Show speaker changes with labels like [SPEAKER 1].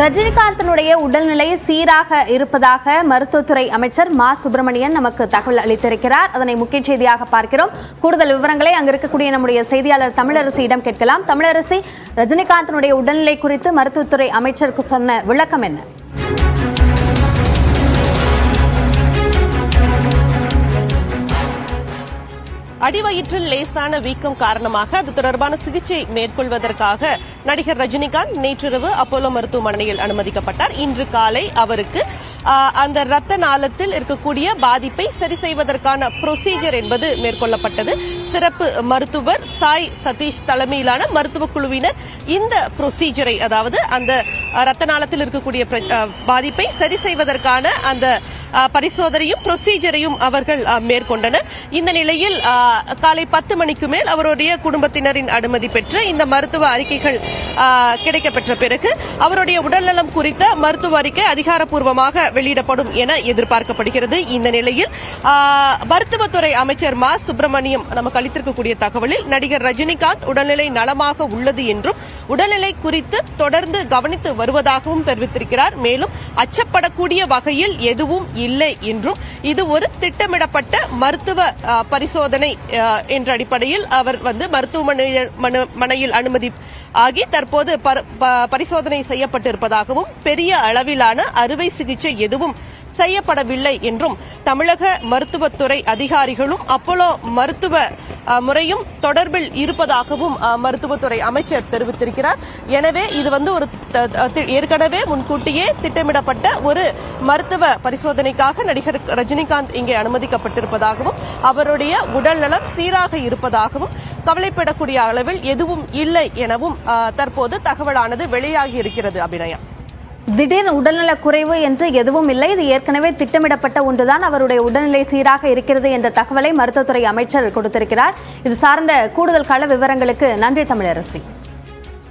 [SPEAKER 1] ரஜினிகாந்தினுடைய உடல்நிலை சீராக இருப்பதாக மருத்துவத்துறை அமைச்சர் மா சுப்பிரமணியன் நமக்கு தகவல் அளித்திருக்கிறார். அதனை முக்கிய செய்தியாக பார்க்கிறோம். கூடுதல் விவரங்களை அங்கு இருக்கக்கூடிய நம்முடைய செய்தியாளர் தமிழரசியிடம் கேட்கலாம். தமிழரசி ரஜினிகாந்தினுடைய உடல்நிலை குறித்து மருத்துவத்துறை அமைச்சருக்கு சொன்ன விளக்கம் என்ன?
[SPEAKER 2] அடிவயிற்றில் லேசான வீக்கம் காரணமாக அது தொடர்பான சிகிச்சை மேற்கொள்வதற்காக நடிகர் ரஜினிகாந்த் நேற்றிரவு அப்போலோ மருத்துவமனையில் அனுமதிக்கப்பட்டார். இன்று காலை அவருக்கு அந்த ரத்த நாளத்தில் இருக்கக்கூடிய பாதிப்பை சரி செய்வதற்கான ப்ரொசீஜர் என்பது மேற்கொள்ளப்பட்டது. சிறப்பு மருத்துவர் சாய் சதீஷ் தலைமையிலான மருத்துவ குழுவினர் இந்த ப்ரொசீஜரை அதாவது அந்த ரத்த நாளத்தில் இருக்கக்கூடிய பிர- பாதிப்பை சரி செய்வதற்கான அந்த பரிசோதனையும் ப்ரொசீஜரையும் அவர்கள் மேற்கொண்டனர். இந்த நிலையில் காலை பத்து மணிக்கு மேல் அவருடைய குடும்பத்தினரின் அனுமதி பெற்று இந்த மருத்துவ அறிக்கைகள் கிடைக்கப்பெற்ற பிறகு அவருடைய உடல்நலம் குறித்த மருத்துவ அறிக்கை அதிகாரப்பூர்வமாக வெளியிடப்படும் என எதிர்பார்க்கப்படுகிறது. இந்த நிலையில் மருத்துவத்துறை அமைச்சர் மா. சுப்பிரமணியம் நமக்கு அளித்திருக்கக்கூடிய தகவலில் நடிகர் ரஜினிகாந்த் உடல்நிலை நலமாக உள்ளது என்றும் உடல்நிலை குறித்து தொடர்ந்து கவனித்து வருவதாகவும் தெரிவித்திருக்கிறார். மேலும் அச்சப்படக்கூடிய வகையில் எதுவும் இல்லை என்றும் இது ஒரு திட்டமிடப்பட்ட மருத்துவ பரிசோதனை என்ற அடிப்படையில் அவர் வந்து மருத்துவமனையில் மனு- மனையில் அனுமதி ஆகி தற்போது ப- பரிசோதனை செய்யப்பட்டிருப்பதாகவும் பெரிய அளவிலான அறுவை சிகிச்சை எதுவும் செய்யப்படவில்லை என்றும் தமிழக மருத்துவத்துறை அதிகாரிகளும் அப்போலோ மருத்துவ முறையும் தொடர்பில் இருப்பதாகவும் மருத்துவத்துறை அமைச்சர் தெரிவித்திருக்கிறார். எனவே இது வந்து ஒரு ஏற்கனவே முன்கூட்டியே திட்டமிடப்பட்ட ஒரு மருத்துவ பரிசோதனைக்காக நடிகர் ரஜினிகாந்த் இங்கே அனுமதிக்கப்பட்டிருப்பதாகவும் அவருடைய உடல்நலம் சீராக இருப்பதாகவும் கவலைப்படக்கூடிய அளவில் எதுவும் இல்லை எனவும் தற்போது தகவலானது வெளியாகி இருக்கிறது அபிநயா.
[SPEAKER 1] திடீர் உடல்நல குறைவு என்று எதுவும் இல்லை. இது ஏற்கனவே திட்டமிடப்பட்ட ஒன்றுதான். அவருடைய உடல்நிலை சீராக இருக்கிறது என்ற தகவலை மருத்துவத்துறை அமைச்சர் கொடுத்திருக்கிறார். இது சார்ந்த கூடுதல் கள விவரங்களுக்கு நன்றி தமிழரசி.